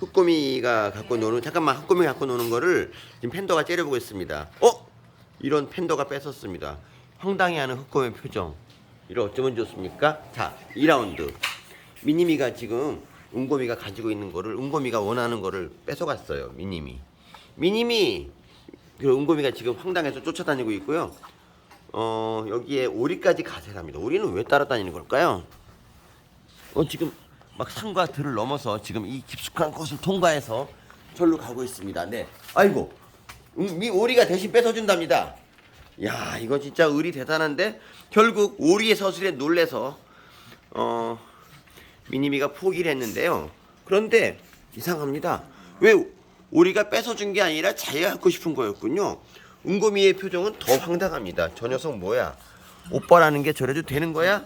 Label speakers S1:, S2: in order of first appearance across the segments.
S1: 흑꼬미가 갖고 노는 잠깐만 흑꼬미 갖고 노는 거를 지금 팬더가 째려보고 있습니다. 어? 이런 팬더가 뺏었습니다. 황당해하는 흑꼬미 표정. 이를 어쩌면 좋습니까? 자, 2라운드. 미니미가 지금 은고미가 가지고 있는 거를 은고미가 원하는 거를 뺏어갔어요. 미니미. 미니미 그 은고미가 지금 황당해서 쫓아다니고 있고요. 어 여기에 오리까지 가세랍니다. 오리는 왜 따라다니는 걸까요? 어 지금 막 산과 들을 넘어서 지금 이 깊숙한 곳을 통과해서 절로 가고 있습니다. 네. 아이고 음, 미 오리가 대신 뺏어준답니다. 야 이거 진짜 의리 대단한데 결국 오리의 서술에 놀래서 어 미니미가 포기를 했는데요. 그런데 이상합니다. 왜 오리가 뺏어준 게 아니라 자기가 갖고 싶은 거였군요. 은고미의 표정은 더 황당합니다. 저 녀석 뭐야? 오빠라는 게 저래도 되는 거야?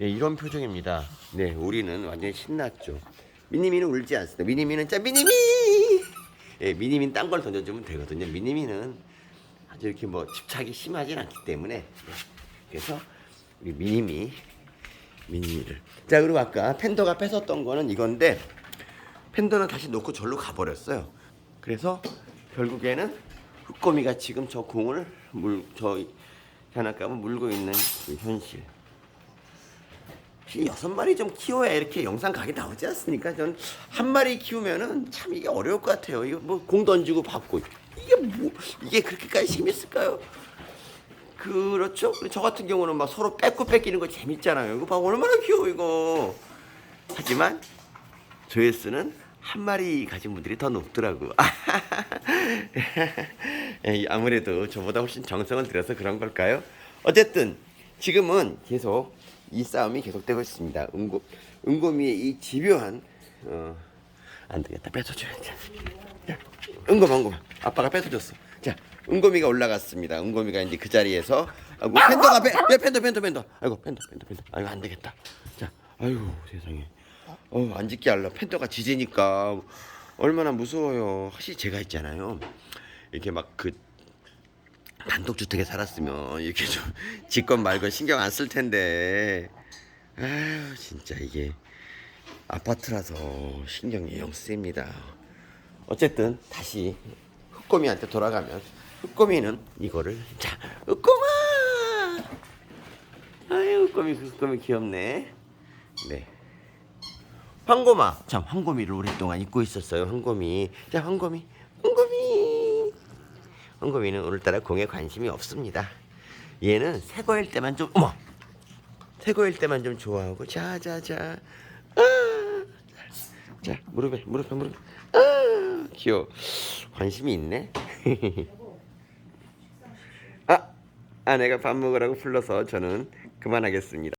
S1: 예, 이런 표정입니다. 네, 우리는 완전히 신났죠. 미니미는 울지 않습니다. 미니미는 짜 미니미. 예, 미니미는 딴 걸 던져주면 되거든요. 미니미는 아주 이렇게 뭐 집착이 심하진 않기 때문에 예, 그래서 우리 미니미 미니미를 자 그리고 아까 팬더가 뺏었던 거는 이건데 팬더는 다시 놓고 절로 가버렸어요. 그래서 결국에는 흑거미가 지금 저 공을 물 저 장난감을 물고 있는 그 현실. 이 여섯 마리 좀 키워야 이렇게 영상 각이 나오지 않습니까? 저는 한 마리 키우면은 참 이게 어려울 것 같아요. 이거 뭐 공 던지고 받고 이게 뭐 이게 그렇게까지 재밌을까요? 그렇죠. 저 같은 경우는 막 서로 뺏고 뺏기는 거 재밌잖아요. 이거 봐 얼마나 귀여워 이거. 하지만 조회수는 한 마리 가진 분들이 더 높더라고. 에이, 아무래도 저보다 훨씬 정성을 들여서 그런 걸까요? 어쨌든 지금은 계속 이 싸움이 계속되고 있습니다. 은고 은고미의 이 집요한 어, 안 되겠다 뺏어줘야지. 야, 은고마 은고마 아빠가 뺏어줬어. 자 은고미가 올라갔습니다. 은고미가 이제 그 자리에서 아이고 팬더가 팬, 야 팬더 팬더 팬더 아이고 팬더 팬더 팬더 아이고 안 되겠다. 자 아이고 세상에 어, 안 짓게 할라 팬더가 짖으니까 얼마나 무서워요. 확실히 제가 있잖아요. 이렇게 막 그 단독주택에 살았으면 이렇게 좀 집건 말건 신경 안 쓸 텐데. 아유 진짜 이게 아파트라서 신경이 영 씁니다. 어쨌든 다시 흑꼬미한테 돌아가면 흑꼬미는 이거를 자 흑꼬마 아유 흑꼬미 흑꼬미 귀엽네. 네. 황고마 참 황고미를 오랫동안 잊고 있었어요 황고미 자 황고미 황고미는 오늘따라 공에 관심이 없습니다. 얘는 새거일 때만 좀 어머! 새거일 때만 좀 좋아하고 자자자. 아, 자 무릎에 무릎에 무릎에. 아 귀여워. 관심이 있네. 아 아내가 밥 먹으라고 불러서 저는 그만하겠습니다